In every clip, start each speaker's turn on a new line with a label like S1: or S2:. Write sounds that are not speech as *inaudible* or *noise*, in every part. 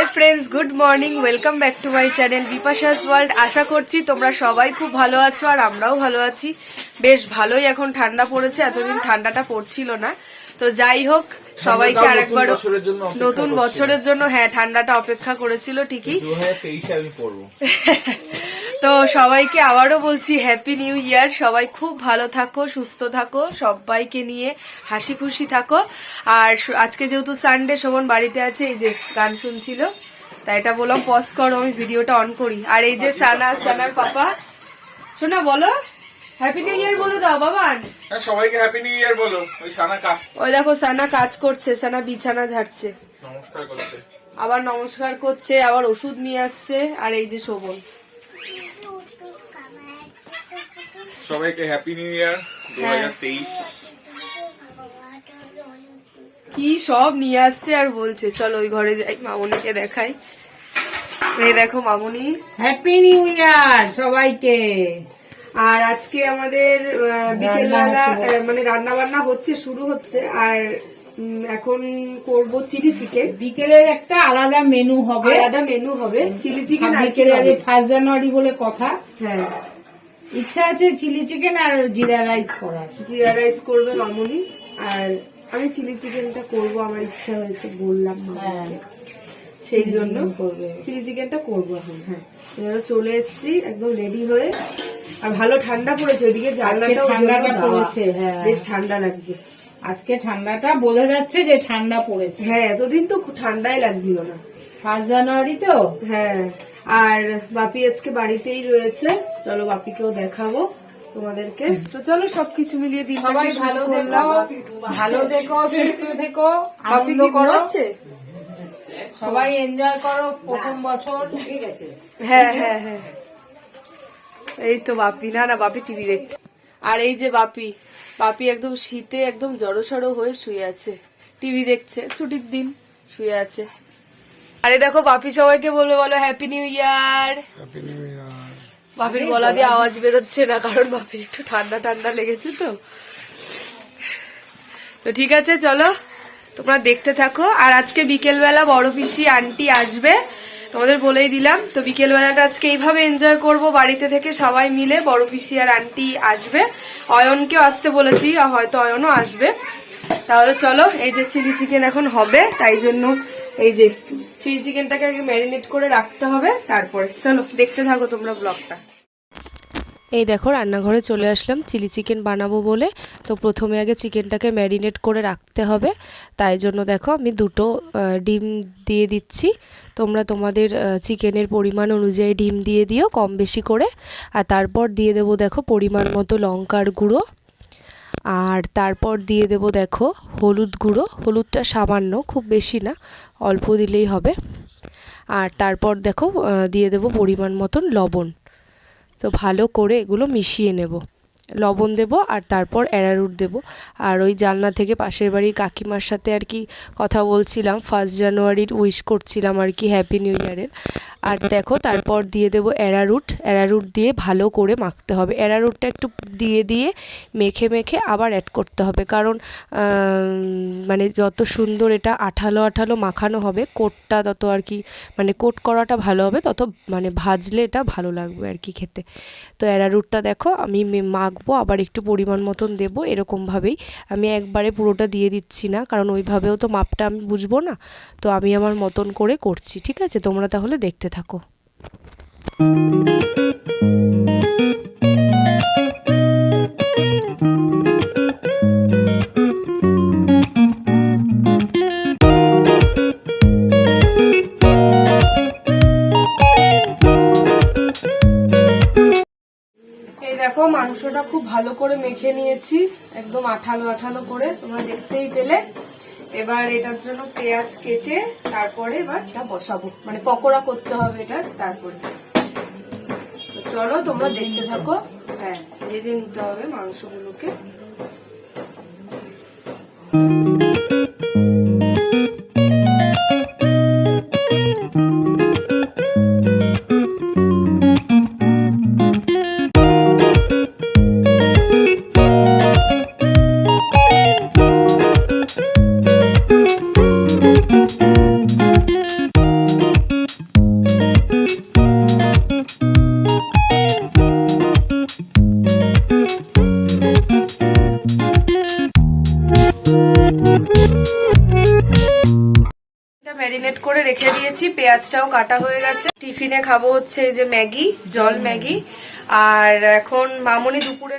S1: Hi friends good morning welcome back to my channel Bipasha's world আশা করছি তোমরা সবাই খুব ভালো আছো আর আমরাও ভালো আছি। বেশ ভালোই এখন ঠান্ডা পড়েছে। এতদিন ঠান্ডাটা পড়ছিল না। তো যাই হোক সবাইকে
S2: নতুন
S1: আরেকবার
S2: বছরের জন্য
S1: নতুন বছরের জন্য হ্যাঁ ঠান্ডাটা অপেক্ষা করেছিল ঠিকই।
S2: আমি পড়ব। *laughs*
S1: তো সবাইকে আবারও বলছি হ্যাপি নিউ ইয়ার সবাই খুব ভালো থাকো সুস্থ থাকো সবাইকে নিয়ে হাসি খুশি থাকো। আর আজকে যেহেতু সানডে শোভন বাড়িতে আছে এই যে গান শুনছিল তাই এটা বললাম পজ করো আমি ভিডিওটা অন করি। আর এই যে সানা সানার পাপা শোনা বলো। হ্যাপি নিউ ইয়ার বলে দাও
S2: হ্যাঁ সবাইকে হ্যাপি নিউ ইয়ার বলো। ওই সানা কাজ
S1: ওই দেখো সানা কাজ করছে সানা বিছানা ঝাড়ছে।
S2: নমস্কার করছে।
S1: আবার নমস্কার করছে আবার ওষুধ নিয়ে আসছে আর এই যে শোভন
S2: সবাইকে হ্যাপি নিউ ইয়ার দু হাজার তেইশ।
S1: কি সব নিয়ে আসছে আর বলছে। চলো ওই ঘরে যাই মামুনিকে দেখাই। এই দেখো মামুনি।
S3: হ্যাপি নিউ ইয়ার সবাইকে।
S1: আর আজকে আমাদের বিকেলবেলা মানে রান্না বান্না হচ্ছে শুরু হচ্ছে আর এখন করব চিলি চিকেন।
S3: বিকেলের একটা আলাদা মেনু হবে।
S1: আলাদা মেনু হবে চিলি চিকেন
S3: বিকেলে ফার্স্ট জানুয়ারি বলে কথা।
S1: হ্যাঁ।
S3: ইচ্ছা আছে চিলি চিকেন আর জিরা রাইস করার।
S1: জিরা রাইস করবে মামুনি আর আমি চিলি চিকেনটা করব আমার ইচ্ছা হয়েছে বললাম মামুনিকে। সেই জন্য
S3: করবে।
S1: চিলি চিকেনটা করব এখন হ্যাঁ। এবার চলে এসেছি একদম রেডি হয়ে। আর ভালো ঠান্ডা পড়েছে ওইদিকে জানলাটা
S3: ঠান্ডাটা পড়েছে, হ্যাঁ।
S1: বেশ ঠান্ডা লাগছে।
S3: আজকে ঠান্ডাটা বোঝা যাচ্ছে যে ঠান্ডা পড়েছে।
S1: হ্যাঁ এতদিন তো ঠান্ডাই লাগছিল না।
S3: ফার্স্ট জানুয়ারি তো?
S1: হ্যাঁ আর বাপি আজকে বাড়িতেই রয়েছে। চলো বাপিকেও দেখাবো তোমাদেরকে। তো চলো সবকিছু মিলিয়ে দিন
S3: সবাই ভালো থেকো ভালো থেকো সুস্থ থেকো আনন্দ করো। সবাই এনজয় করো প্রথম বছর।
S1: হ্যাঁ হ্যাঁ হ্যাঁ। এই তো বাপি না না বাপি টিভি দেখছে। আর এই যে বাপি বাপি একদম শীতে একদম জড়সড় হয়ে শুয়ে আছে। টিভি দেখছে ছুটির দিন শুয়ে আছে। আরে দেখো বাপি সবাইকে বলবে বলো হ্যাপি নিউ ইয়ার বাপির গলা দিয়ে আওয়াজ বেরোচ্ছে না কারণ বাপির একটু ঠান্ডা ঠান্ডা লেগেছে তো। তো ঠিক আছে চলো তোমরা দেখতে থাকো। আর আজকে বিকেলবেলা বড় পিসি আন্টি আসবে। তোমাদের বলেই দিলাম। তো বিকেলবেলাটা আজকে এইভাবে এনজয় করব, বাড়িতে থেকে সবাই মিলে। বড় পিসি আর আন্টি আসবে। অয়নকেও আসতে বলেছি, হয়তো অয়নও আসবে। তাহলে চলো, এই যে চিলি চিকেন এখন হবে, তাই জন্য এই যে চিলি চিকেনটাকে আগে ম্যারিনেট করে রাখতে হবে, তারপরে। চলো, দেখতে থাকো তোমরা ব্লগটা এই দেখো, রান্নাঘরে চলে আসলাম। চিলি চিকেন বানাবো বলে। তো প্রথমে আগে চিকেনটাকে ম্যারিনেট করে রাখতে হবে। তাই জন্য দেখো, আমি দুটো ডিম দিয়ে দিচ্ছি। তোমরা তোমাদের চিকেনের পরিমাণ অনুযায়ী ডিম দিয়ে দিও কম বেশি করে। আর তারপর দিয়ে দেবো দেখো পরিমাণ মতো লঙ্কার গুঁড়ো। আর তারপর দিয়ে দেবো দেখো হলুদ গুঁড়ো। হলুদটা সামান্য, খুব বেশি না, অল্প দিলেই হবে। আর তারপর দেখো দিয়ে দেবো পরিমাণ মতন লবণ। তো ভালো করে এগুলো মিশিয়ে নেব। লবণ দেব আর তারপর অ্যারারুট দেব। আর ওই জানলা থেকে পাশের বাড়ির কাকিমার সাথে আর কি কথা বলছিলাম। ফার্স্ট জানুয়ারির উইশ করছিলাম আর কি হ্যাপি নিউ ইয়ারের। আর দেখো তারপর দিয়ে দেব অ্যারারুট অ্যারারুট দিয়ে ভালো করে মাখতে হবে। অ্যারারুটটা একটু দিয়ে দিয়ে মেখে মেখে আবার অ্যাড করতে হবে। কারণ মানে যত সুন্দর এটা আঠালো আঠালো মাখানো হবে, কোটটা তত আর কি মানে কোট করাটা ভালো হবে, তত মানে ভাজলে এটা ভালো লাগবে আর কি খেতে। তো অ্যারারুটটা দেখো, আমি মে- মাখবো আবার একটু পরিমাণ মতন দেব এরকমভাবেই আমি একবারে পুরোটা দিয়ে দিচ্ছি না, কারণ ওইভাবেও তো মাপটা আমি বুঝব না। তো আমি আমার মতন করে করছি, ঠিক আছে? তোমরা তাহলে দেখতে থাকো। দেখো, মাংসটা খুব ভালো করে মেখে নিয়েছি, একদম আঠালো আঠালো করে, তোমরা দেখতেই পেলে। এবার এটার জন্য পেঁয়াজ কেটে, তারপরে এবার এটা বসাবো। মানে পকোড়া করতে হবে এটা তারপরে। চলো, তোমরা দেখতে থাকো। হ্যাঁ ভেজে নিতে হবে মাংসগুলোকে। করে রেখে দিয়েছি। পেঁয়াজটাও কাটা হয়ে গেছে। টিফিনে খাব হচ্ছে এই যে ম্যাগি, জল ম্যাগি। আর এখন মামনি দুপুরে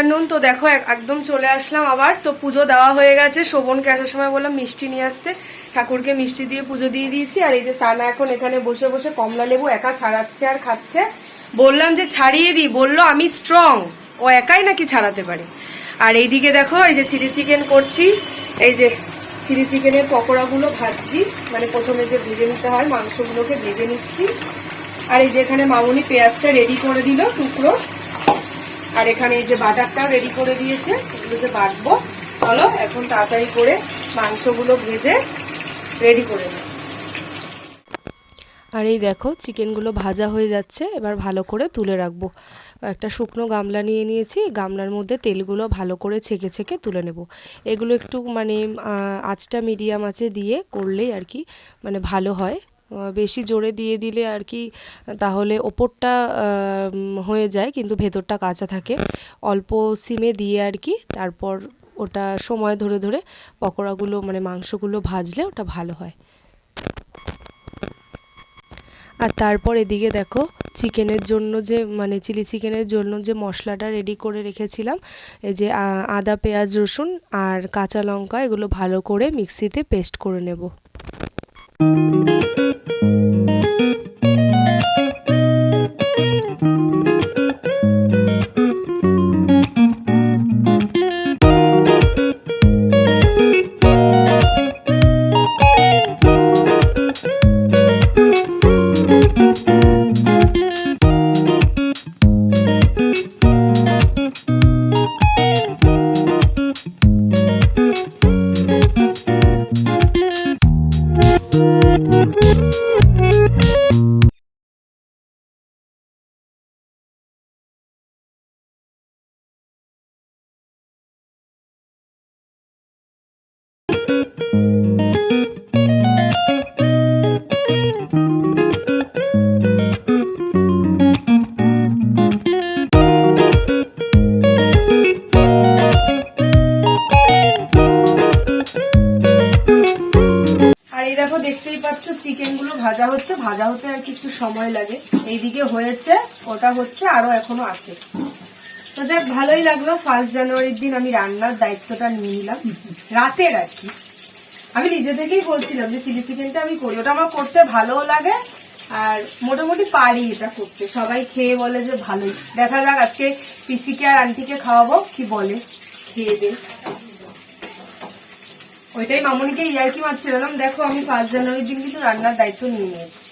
S1: আফটারনুন তো দেখো, এক- একদম চলে আসলাম আবার। তো পুজো দেওয়া হয়ে গেছে। শোভনকে আসার সময় বললাম, মিষ্টি নিয়ে আসতে। ঠাকুরকে মিষ্টি দিয়ে পুজো দিয়ে দিয়েছি। আর এই যে সানা এখন এখানে বসে বসে কমলা লেবু একা ছাড়াচ্ছে আর খাচ্ছে। বললাম যে, ছাড়িয়ে দিই। বলল, আমি স্ট্রং ও একাই নাকি ছাড়াতে পারে? আর এইদিকে দেখো, এই যে চিলি চিকেন করছি। এই যে চিলি চিকেনের পকোড়াগুলো ভাজছি। মানে প্রথমে যে ভেজে নিতে হয়, মাংসগুলোকে ভেজে নিচ্ছি। আর এই যে এখানে মামুনি পেঁয়াজটা রেডি করে দিল, টুকরো। আর এখানে এই যে বাটারটাও রেডি করে দিয়েছে, এগুলো যে বাটবো, চলো এখন তাড়াতাড়ি করে মাংসগুলো ভেজে রেডি করে নিই।
S4: আর এই দেখো, চিকেনগুলো ভাজা হয়ে যাচ্ছে, এবার ভালো করে তুলে রাখব। একটা শুকনো গামলা নিয়ে নিয়েছি গামলার মধ্যে তেলগুলো ভালো করে ছেঁকে ছেঁকে তুলে নেব। এগুলো একটু মানে আঁচটা মিডিয়াম আঁচে দিয়ে করলেই আর কি মানে ভালো হয়। বেশি জোরে দিয়ে দিলে আর কি, তাহলে ওপরটা হয়ে যায়, কিন্তু ভেতরটা কাঁচা থাকে। অল্প সিমে দিয়ে আর কি, তারপর ওটা সময় ধরে ধরে পকোড়াগুলো মানে মাংসগুলো ভাজলে ওটা ভালো হয়। আর তারপর এদিকে দেখো, চিকেনের জন্য যে মানে চিলি চিকেনের জন্য যে মশলাটা রেডি করে রেখেছিলাম, এই যে আদা, পেঁয়াজ, রসুন আর কাঁচা লঙ্কা, এগুলো ভালো করে মিক্সিতে পেস্ট করে নেব।
S1: দেখতেই পাচ্ছ চিকেনগুলো ভাজা হচ্ছে, ভাজা হতে আর কি একটু সময় লাগে। এইদিকে হয়েছে, ওটা হচ্ছে, আরও এখনও আছে। তো যাক, ভালোই লাগল। ফার্স্ট জানুয়ারির দিন আমি রান্নার দায়িত্বটা নিয়ে নিলাম। রাতের আর কি। আমি নিজে থেকেই বলছিলাম যে চিলি চিকেনটা আমি করি। ওটা আমার করতে ভালোও লাগে, আর মোটামুটি পারি এটা করতে। সবাই খেয়ে বলে যে ভালোই। দেখা যাক, আজকে পিসিকে আর আন্টিকে খাওয়াবো, কি বলে, খেয়ে দে ওইটাই মামনিকে ইয়ার্কি মারছিলাম? দেখো, আমি ফার্স্ট জানুয়ারির দিন কিন্তু রান্নার দায়িত্ব নিয়ে নিয়েছি।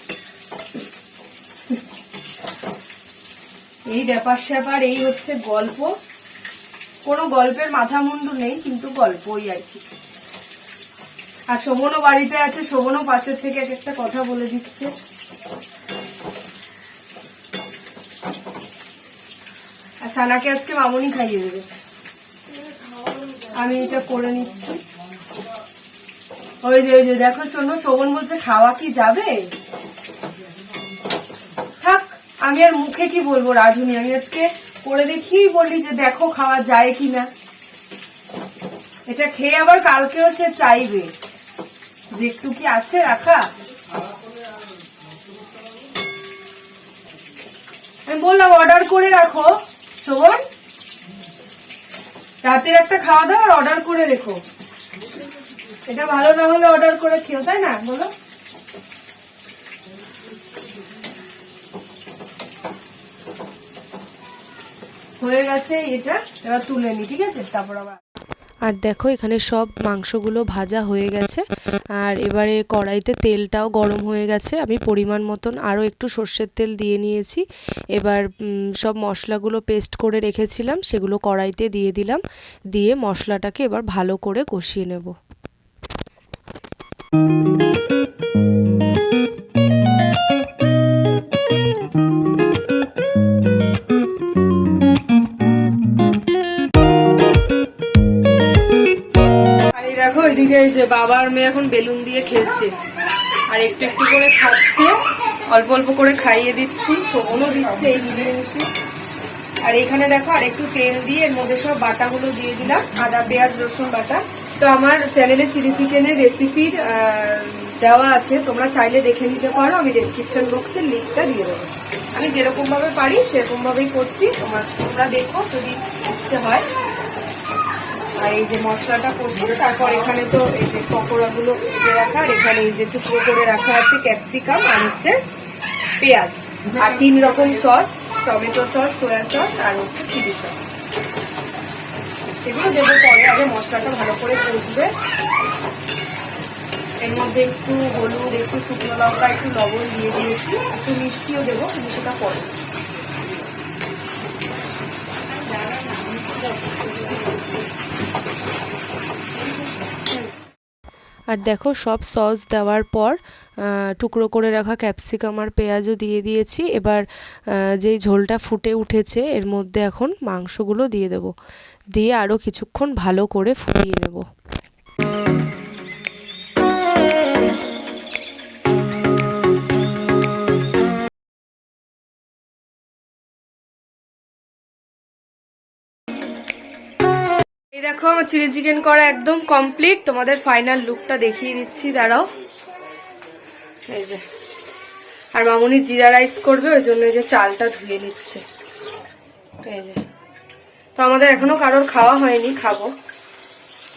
S1: এই ব্যাপার স্যাপার, এই হচ্ছে গল্প। কোনো গল্পের মাথা মুন্ডু নেই, কিন্তু গল্পই আর কি। আর শোভনও বাড়িতে আছে, শোভনও পাশের থেকে এক একটা কথা বলে দিচ্ছে। আর সানাকে আজকে মামনি খাইয়ে দেবে। আমি এটা করে নিচ্ছি। ওই যে ওই যে, দেখো শোনো, শোভন বলছে খাওয়া কি যাবে? থাক, আমি আর মুখে কি বলব রাধুনি? আমি আজকে করে দেখি বলি যে দেখো খাওয়া যায় কিনা। এটা খেয়ে আবার কালকেও সে চাইবে। যে একটু কি আছে রাখা? আমি বললাম অর্ডার করে রাখো, শোভন। রাতের একটা খাওয়া দাওয়া আর অর্ডার করে রেখো। এটা ভালো না হলে অর্ডার করে খেও, তাই না? বলো। হয়ে গেছে এটা, এবার তুলে নি, ঠিক আছে? তারপর আবার
S4: আর দেখো, এখানে সব মাংসগুলো ভাজা হয়ে গেছে। আর এবারে কড়াইতে তেলটাও গরম হয়ে গেছে। আমি পরিমাণ মতন আরও একটু সর্ষের তেল দিয়ে নিয়েছি। এবার সব মশলাগুলো পেস্ট করে রেখেছিলাম। সেগুলো কড়াইতে দিয়ে দিলাম। দিয়ে মশলাটাকে এবার ভালো করে কষিয়ে নেব।
S1: দেখো, এদিকে এই যে বাবার মেয়ে এখন বেলুন দিয়ে খেলছে। আর একটু একটু করে খাচ্ছে, অল্প অল্প করে খাইয়ে দিচ্ছি, শোভনও দিচ্ছে এই মিলিয়ে মিশে আর এখানে দেখো আর একটু তেল দিয়ে এর মধ্যে সব বাটাগুলো দিয়ে দিলাম, আদা, পেঁয়াজ, রসুন বাটা। তো আমার চ্যানেলে চিলি চিকেনের রেসিপির দেওয়া আছে, তোমরা চাইলে দেখে নিতে পারো, আমি ডেসক্রিপশন বক্সের লিঙ্কটা দিয়ে দেবো। আমি যেরকম ভাবে পারি সেরকম ভাবেই করছি, তোমার তোমরা দেখো যদি ইচ্ছে হয়। আর এই যে মশলাটা কষি, তারপর এখানে তো এই যে পকোড়াগুলো ভেজে রাখা, আর এখানে এই যে টুকরো করে রাখা আছে ক্যাপসিকাম আর হচ্ছে পেঁয়াজ। আর তিন রকম sauce tomato sauce, soya sauce আর হচ্ছে চিলি সস। সেগুলো দেবো পরে, আগে মশলাটা ভালো করে কষবে। এর মধ্যে একটু হলুদ, একটু শুকনো লঙ্কা, একটু লবণ দিয়ে দিয়েছি। একটু মিষ্টিও দেবো, কিন্তু সেটা পরে।
S4: আর দেখো সব সস দেওয়ার পর টুকরো করে রাখা ক্যাপসিকাম আর পেঁয়াজও দিয়ে দিয়েছি। এবার যেই ঝোলটা ফুটে উঠেছে, এর মধ্যে এখন মাংসগুলো দিয়ে দেব। দিয়ে আরও কিছুক্ষণ ভালো করে ফুটিয়ে নেব।
S1: এই দেখো, আমার চিলি চিকেন করা একদম কমপ্লিট তোমাদের ফাইনাল লুকটা দেখিয়ে দিচ্ছি, দাঁড়াও। এই যে। আর মামুনি জিরা রাইস করবে, ওই জন্য যে চালটা ধুয়ে নিচ্ছে। এই যে। তো আমাদের এখনও কারোর খাওয়া হয়নি, খাব।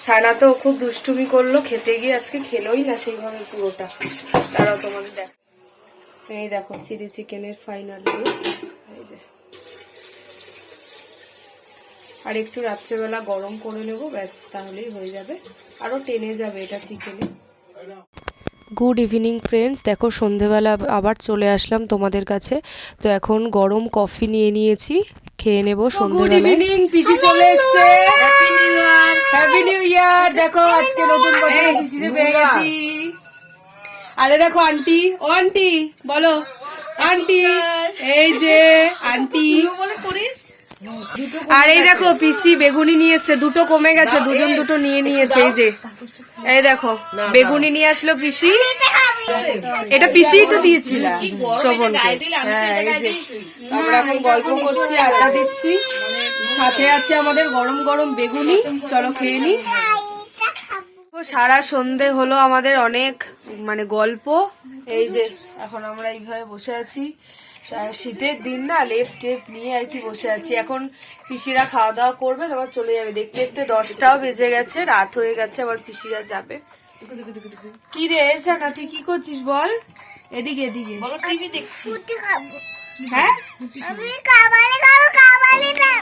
S1: সানা তো খুব দুষ্টুমি করল, খেতে গিয়ে আজকে খেলোই না সেইভাবে পুরোটা। দাঁড়াও তোমাদের দেখ এই দেখো, চিলি চিকেনের ফাইনাল লুক এই যে। আর একটু রাত্রেবেলা গরম করে নেব ব্যাস তাহলেই হয়ে যাবে। আরও টেনে যাবে এটা চিকেনে
S4: গুড ইভিনিং ফ্রেন্ডস দেখো সন্ধেবেলা আবার চলে আসলাম তোমাদের কাছে। তো এখন গরম কফি নিয়ে নিয়েছি খেয়ে নেব
S1: গুড ইভিনিং পিসি চলে এসেছে। হ্যাপি নিউ ইয়ার দেখো আজকে নতুন বছর পিসিরে পেয়ে গেছি। আরে দেখো আন্টি ও আন্টি বলো। আন্টি এই যে আন্টি আর এই দেখো পিসি বেগুনি নিয়ে এসছে দুটো কমে গেছে দুজন দুটো নিয়ে নিয়েছে এই যে। এই দেখো বেগুনি নিয়ে আসলো পিসি। এটা পিসি তো দিয়েছিলাম শোভনকে। হ্যাঁ এই যে। আমরা এখন গল্প করছি আড্ডা দিচ্ছি। সাথে আছে আমাদের গরম গরম বেগুনি। চলো খেয়ে নি। সারা সন্ধে হলো আমাদের অনেক মানে গল্প। এই যে এখন আমরা এইভাবে বসে আছি। শীতের দিন না লেপ টেপ নিয়ে আর কি বসে আছি। এখন পিসিরা খাওয়া দাওয়া করবে তারপর চলে যাবে। দেখতে দেখতে দশটাও বেজে গেছে রাত হয়ে গেছে আবার পিসিরা যাবে। কি রে না তুই কি করছিস বল? এদিকে এদিকে। বলো টিভি দেখছি। হ্যাঁ?
S5: আমি খাবারে খাব খাবারে না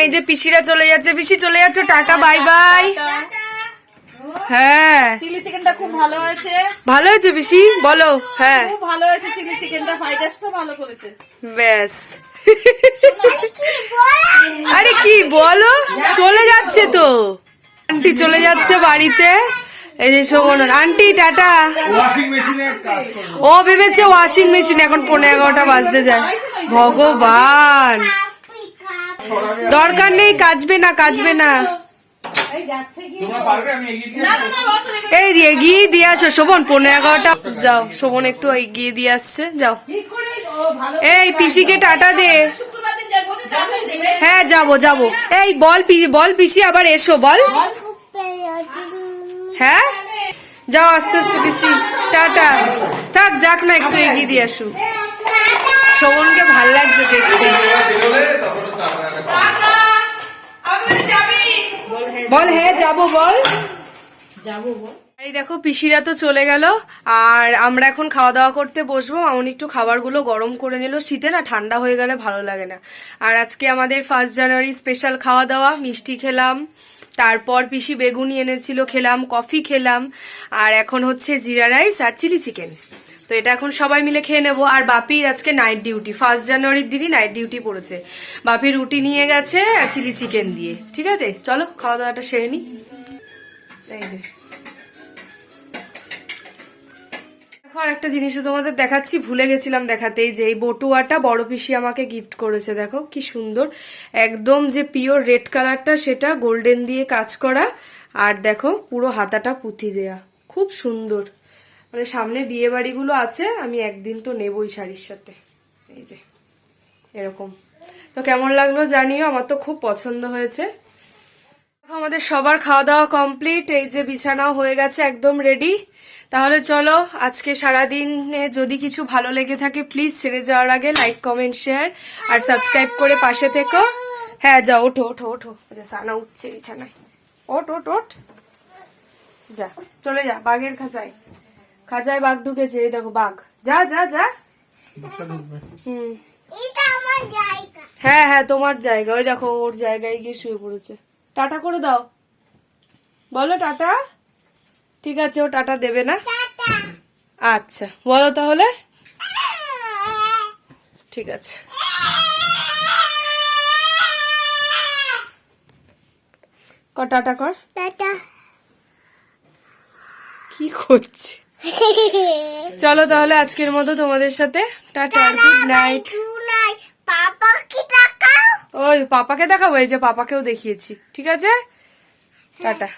S1: এই যে পিসিরা চলে যাচ্ছে। পিসি চলে যাচ্ছে। Tata bye bye. হ্যাঁ।
S3: চিলি চিকেনটা খুব ভালো হয়েছে।
S1: ভালো হয়েছে পিসি? বলো। হ্যাঁ।
S3: খুব ভালো হয়েছে চিলি চিকেনটা। ফ্রাইড রাইসটা ভালো করেছে।
S1: ব্যাস। আরে কি বলো? চলে যাচ্ছে তো। আন্টি চলে যাচ্ছে বাড়িতে। এই যে শোভন আন্টি টাটা।
S2: ওয়াশিং মেশিনে কাজ করব
S1: ও ভেবেছে ওয়াশিং মেশিন এখন পনেরো এগারোটা বাজতে যায়। ভগবান। দরকার নেই কাজবে না কাজবে না।
S2: আমি দিয়ে
S1: এই এগিয়ে দিয়ে আসো শোভন পনেরো এগারোটা। যাও শোভন একটু এগিয়ে দিয়ে আসছে যাও। এই পিসিকে টাটা দে। হ্যাঁ যাব যাব। এই বল পিসি বল পিসি আবার এসো বল। হ্যাঁ? যাও আস্তে আস্তে পিসি। টাটা। থাক যাক না একটু এগিয়ে দিয়ে আসু শোভনকে ভালো লাগছে দেখতে। বল হ্যাঁ যাব বল।
S3: যাব বল।
S1: এই দেখো পিসিরা তো চলে গেল আর আমরা এখন খাওয়া দাওয়া করতে বসবো। মামুন একটু খাবারগুলো গরম করে নিল। শীতে না ঠান্ডা হয়ে গেলে ভালো লাগে না। আর আজকে আমাদের ফার্স্ট জানুয়ারি স্পেশাল খাওয়া দাওয়া মিষ্টি খেলাম। তারপর পিসি বেগুনি এনেছিল খেলাম কফি খেলাম। আর এখন হচ্ছে জিরা রাইস আর চিলি চিকেন। তো এটা এখন সবাই মিলে খেয়ে নেব। আর বাপির আজকে নাইট ডিউটি ফার্স্ট জানুয়ারির দিনই নাইট ডিউটি পড়েছে। বাপি রুটি নিয়ে গেছে আর চিলি চিকেন দিয়ে। ঠিক আছে? চলো খাওয়া দাওয়াটা সেরে নি। এই যে। এখন একটা জিনিস তোমাদের দেখাচ্ছি, ভুলে গেছিলাম দেখাতেই যে এই বটুয়াটা বড় পিসি আমাকে গিফট করেছে, দেখো কি সুন্দর। একদম যে পিওর রেড কালারটা সেটা গোল্ডেন দিয়ে কাজ করা। আর দেখো পুরো হাতাটা পুঁথি দেয়া। খুব সুন্দর। মানে সামনে বিয়ে বাড়িগুলো আছে, আমি একদিন তো নেবই শাড়ির সাথে। এই যে, এরকম। তো কেমন লাগল জানিও, আমার তো খুব পছন্দ হয়েছে। আমাদের সবার খাওয়া দাওয়া কমপ্লিট এই যে বিছানাও হয়ে গেছে একদম রেডি তাহলে চলো, আজকে সারাদিনে যদি কিছু ভালো লেগে থাকে প্লিজ ছেড়ে যাওয়ার আগে লাইক কমেন্ট শেয়ার আর সাবস্ক্রাইব করে পাশে থেকো। হ্যাঁ যা ওঠো ওঠো ওঠো। সানা উঠছে বিছানায়। ওঠ ওঠ ওঠ। যা, চলে যা, বাঘের খাঁচায়। খাঁচায় বাঘ ঢুকেছে এই দেখো বাঘ। যা যা যা। হুম। হ্যাঁ হ্যাঁ তোমার জায়গা। ওই দেখো ওর জায়গায় গিয়ে শুয়ে পড়েছে। টাটা করে দাও। বলো টাটা। ঠিক আছে ও টাটা দেবে না? আচ্ছা বলো তাহলে। ঠিক আছে। কর টাটা কর।
S5: টাটা।
S1: কি করছে? *laughs* চলো তাহলে আজকের মতো তোমাদের সাথে টাটা গুড নাইট ওই পাপাকে দেখাবো এই যে পাপাকেও দেখিয়েছি ঠিক আছে? টাটা।